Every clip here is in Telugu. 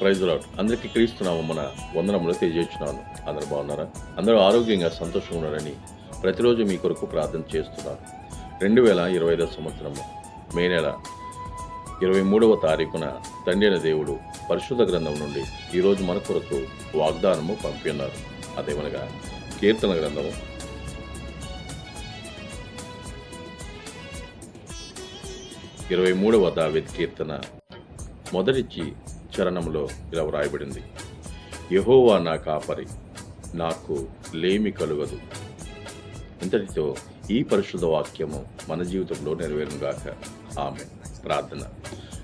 ప్రైజ్ లాట్ అందరికీ క్రీస్తున్నాము మన వందనములు తెలియజేస్తున్నాను. అందరూ బాగున్నారా? అందరూ ఆరోగ్యంగా సంతోషంగా ఉన్నారని ప్రతిరోజు మీ కొరకు ప్రార్థన చేస్తున్నాను. రెండు వేల ఇరవై ఐదో సంవత్సరము మే నెల ఇరవై మూడవ తారీఖున తండ్రి అయిన దేవుడు పరిశుద్ధ గ్రంథం నుండి ఈరోజు మన కొరకు వాగ్దానము పంపిన్నారు అదేమనగా కీర్తన గ్రంథము. ఇరవై మూడవ దావేద్ కీర్తన. మొదటిచ్చి చరణంలో ఇలా వ్రాయబడింది. యహోవా నా కాపరి నాకు లేమి కలుగదు. ఇంతటితో ఈ పరిశుద్ధ వాక్యము మన జీవితంలో నెరవేరుగాక ఆమె ప్రార్థన.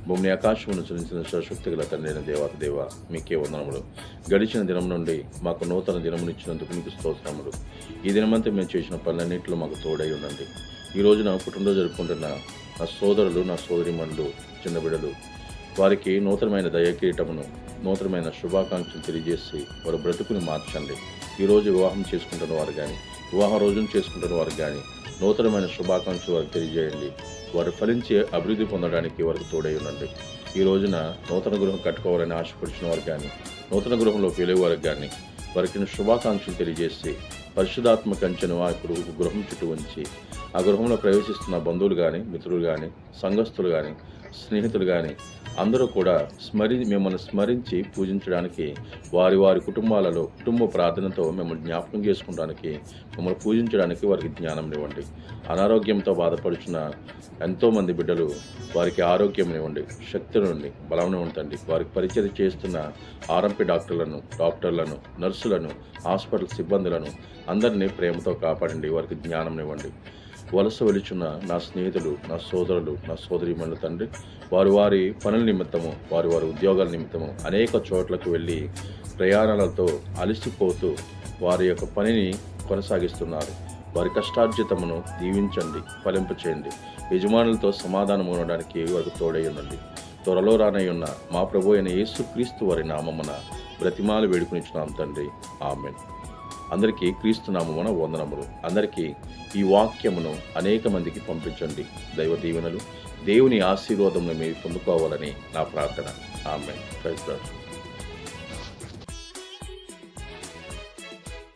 భూమిని ఆకాశమును చరించిన సశక్తి గల తండ్రిన దేవాత దేవ మీకే వందనములు. గడిచిన దినం నుండి మాకు నూతన దినమునిచ్చినందుకు మీకు స్తోత్రములు. ఈ దినమంతా మేము చేసిన పనులన్నింటిలో మాకు తోడై ఉండండి. ఈ రోజున పుట్టినరోజు జరుపుకుంటున్న నా సోదరులు నా సోదరిమణులు చిన్న బిడ్డలు వారికి నూతనమైన దయకిరీటమును నూతనమైన శుభాకాంక్షలు తెలియజేసి వారు బ్రతుకుని మార్చండి. ఈరోజు వివాహం చేసుకుంటున్న వారు కానీ వివాహం రోజున చేసుకుంటున్న వారు కానీ నూతనమైన శుభాకాంక్షలు వారికి తెలియజేయండి. వారు ఫలించి అభివృద్ధి పొందడానికి వారికి తోడై ఉండండి. ఈ రోజున నూతన గృహం కట్టుకోవాలని ఆశపడిచిన వారు కానీ నూతన గృహంలో వెళ్ళే వారికి కానీ వారికి శుభాకాంక్షలు తెలియజేసి పరిశుధాత్మ కంచెను ఆ గృహం చుట్టూ ఉంచి ఆ గృహంలో ప్రవేశిస్తున్న బంధువులు కానీ మిత్రులు కానీ సంఘస్థులు కానీ స్నేహితులు కానీ అందరూ కూడా స్మరి మిమ్మల్ని స్మరించి పూజించడానికి వారి వారి కుటుంబాలలో కుటుంబ ప్రార్థనతో మిమ్మల్ని జ్ఞాపకం చేసుకోవడానికి మిమ్మల్ని పూజించడానికి వారికి జ్ఞానం ఇవ్వండి. అనారోగ్యంతో బాధపడుచున్న ఎంతోమంది బిడ్డలు వారికి ఆరోగ్యం ఇవ్వండి. శక్తులను బలం ఉంచండి వారికి పరిచయం చేస్తున్న ఆర్ఎంపీ డాక్టర్లను డాక్టర్లను నర్సులను హాస్పిటల్ సిబ్బందులను అందరినీ ప్రేమతో కాపాడండి. వారికి జ్ఞానం ఇవ్వండి. వలస వెలుచున్న నా స్నేహితులు నా సోదరులు నా సోదరిమణుల తండ్రి వారు వారి పనుల నిమిత్తము వారి వారి ఉద్యోగాల నిమిత్తము అనేక చోట్లకు వెళ్ళి ప్రయాణాలతో అలసిపోతూ వారి యొక్క పనిని కొనసాగిస్తున్నారు. వారి కష్టార్జితమును దీవించండి ఫలింపు చేయండి. యజమానులతో సమాధానం ఉండడానికి వారికి తోడై ఉండండి త్వరలో రానయ్యున్న ఉన్న మా ప్రభు అయిన యేసుక్రీస్తు వారి నామమున బ్రతిమాలు వేడుకునిచ్చున్నాం తండ్రి. ఆమెన్. అందరికీ క్రీస్తునామమున వందనములు. అందరికీ ఈ వాక్యమును అనేక మందికి పంపించండి. దైవ దీవెనలు దేవుని ఆశీర్వాదమును మీరు పొందుకోవాలని నా ప్రార్థన. ఆమె ప్రైజ్